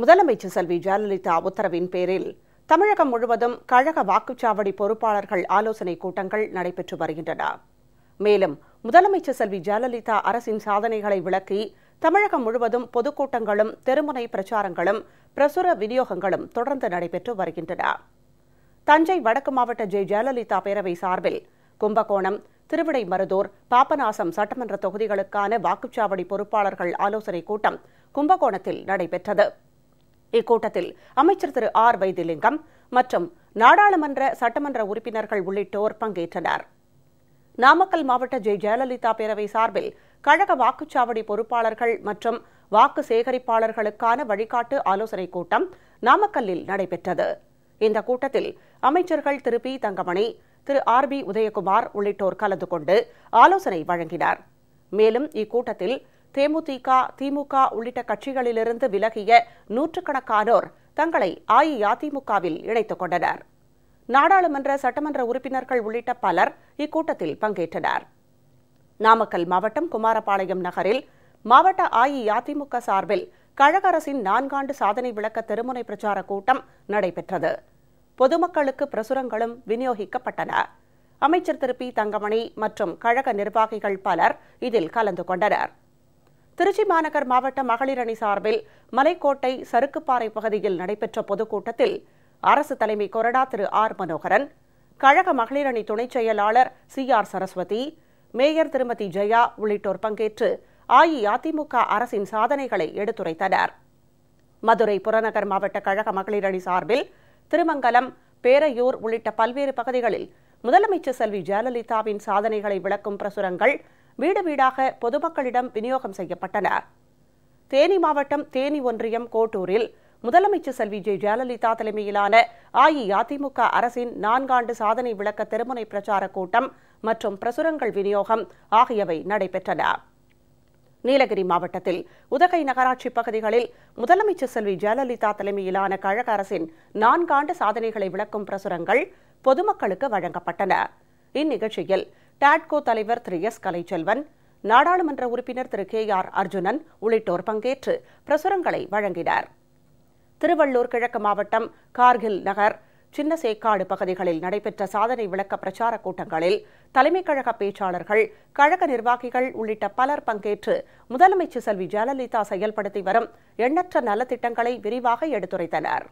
முதலமைச்சர் செல்வி ஜெயலலிதா உத்தரவின் பேரில் தமிழகம் முழுவதும் கழக வாக்குச்சாவடி பொறுப்பாளர்கள் ஆலோசனைக் கூட்டங்கள் நடைபெற்று வருகின்றன. மேலும் முதலமைச்சர் செல்வி ஜெயலலிதா அரசின் சாதனைகளை விளக்கி தமிழகம் முழுவதும் பொதுக்கூட்டங்களும் தெருமுனை பிரச்சாரங்களும் பிரசுர விநியோகங்களும் தொடர்ந்து நடைபெற்று வருகின்றன. தஞ்சை வடக்கு மாவட்ட ஜெ. ஜெயலலிதா பேரவை சார்பில் கும்பகோணம் திருவிடைமருதூர் பாபநாசம் சட்டமன்ற தொகுதிகளுக்கான வாக்குச்சாவடி பொறுப்பாளர்கள் ஆலோசனைக் கூட்டம் கும்பகோணத்தில் நடைபெற்றது. இக்கூட்டத்தில் அமைச்சர் திரு ஆர் வைத்திலிங்கம் மற்றும் நாடாளுமன்ற சட்டமன்ற உறுப்பினர்கள் உள்ளிட்டோர் பங்கேற்றனர். நாமக்கல் மாவட்ட ஜெ. ஜெயலலிதா பேரவை சார்பில் கழக வாக்குச்சாவடி பொறுப்பாளர்கள் மற்றும் வாக்கு சேகரிப்பாளர்களுக்கான வழிகாட்டு ஆலோசனைக் கூட்டம் நாமக்கல்லில் நடைபெற்றது. இந்த கூட்டத்தில் அமைச்சர்கள் திரு. பி. தங்கமணி திரு. ஆர். பி. உதயகுமார் உள்ளிட்டோர் கலந்து கொண்டு ஆலோசனை வழங்கினார். மேலும் இக்கூட்டத்தில் தேமுதிக திமுக உள்ளிட்ட கட்சிகளிலிருந்து விலகிய நூற்றுக்கணக்கானோர் தங்களை அஇஅதிமுகவில் இணைத்துக் கொண்டனர். நாடாளுமன்ற சட்டமன்ற உறுப்பினர்கள் உள்ளிட்ட பலர் இக்கூட்டத்தில் பங்கேற்றனர். நாமக்கல் மாவட்டம் குமாரபாளையம் நகரில் மாவட்ட அஇஅதிமுக சார்பில் கழக அரசின் நான்காண்டு சாதனை விளக்க தெருமுனை பிரச்சார கூட்டம் நடைபெற்றது. பொதுமக்களுக்கு பிரசுரங்களும் விநியோகிக்கப்பட்டன. அமைச்சர் திரு. பி. தங்கமணி மற்றும் கழக நிர்வாகிகள் பலர் இதில் கலந்து கொண்டனர். திருச்சி மாநகர் மாவட்ட மகளிர் அணி சார்பில் மலைக்கோட்டை சறுக்குப்பாறை பகுதியில் நடைபெற்ற பொதுக்கூட்டத்தில் அரசு தலைமை கொறடா திரு ஆர் மனோகரன் கழக மகளிர் அணி துணைச் செயலாளர் சி ஆர் சரஸ்வதி மேயர் திருமதி ஜெயா உள்ளிட்டோர் பங்கேற்று அஇஅதிமுக அரசின் சாதனைகளை எடுத்துரைத்தனர். மதுரை புறநகர் மாவட்ட கழக மகளிர் அணி சார்பில் திருமங்கலம் பேரையூர் உள்ளிட்ட பல்வேறு பகுதிகளில் முதலமைச்சர் செல்வி ஜெயலலிதாவின் சாதனைகளை விளக்கும் பிரசுரங்கள் வீடு வீடாக பொதுமக்களிடம் விநியோகம் செய்யப்பட்டன. தேனி மாவட்டம் தேனி ஒன்றியம் கோட்டூரில் முதலமைச்சர் செல்வி ஜெ. ஜெயலலிதா தலைமையிலான அஇஅதிமுக அரசின் நான்காண்டு சாதனை விளக்க திருமுனை பிரச்சார கூட்டம் மற்றும் பிரசுரங்கள் விநியோகம் ஆகியவை நடைபெற்றன. நீலகிரி மாவட்டத்தில் உதகை நகராட்சி பகுதிகளில் முதலமைச்சர் செல்வி ஜெயலலிதா தலைமையிலான கழக அரசின் நான்காண்டு சாதனைகளை விளக்கும் பிரசுரங்கள் பொதுமக்களுக்கு வழங்கப்பட்டன. இந்நிகழ்ச்சியில் டாட்கோ தலைவர் திரு எஸ் கலைச்செல்வன் நாடாளுமன்ற உறுப்பினர் திரு கே ஆர் அர்ஜுனன் உள்ளிட்டோர் பங்கேற்று பிரசுரங்களை வழங்கினர். திருவள்ளூர் கிழக்கு மாவட்டம் கார்கில் நகர் சின்ன சேக்காடு பகுதிகளில் நடைபெற்ற சாதனை விளக்க பிரச்சார கூட்டங்களில் தலைமைக் கழக பேச்சாளர்கள் கழக நிர்வாகிகள் உள்ளிட்ட பலர் பங்கேற்று முதலமைச்சர் செல்வி ஜெயலலிதா செயல்படுத்தி வரும் எண்ணற்ற நலத்திட்டங்களை விரிவாக எடுத்துரைத்தனர்.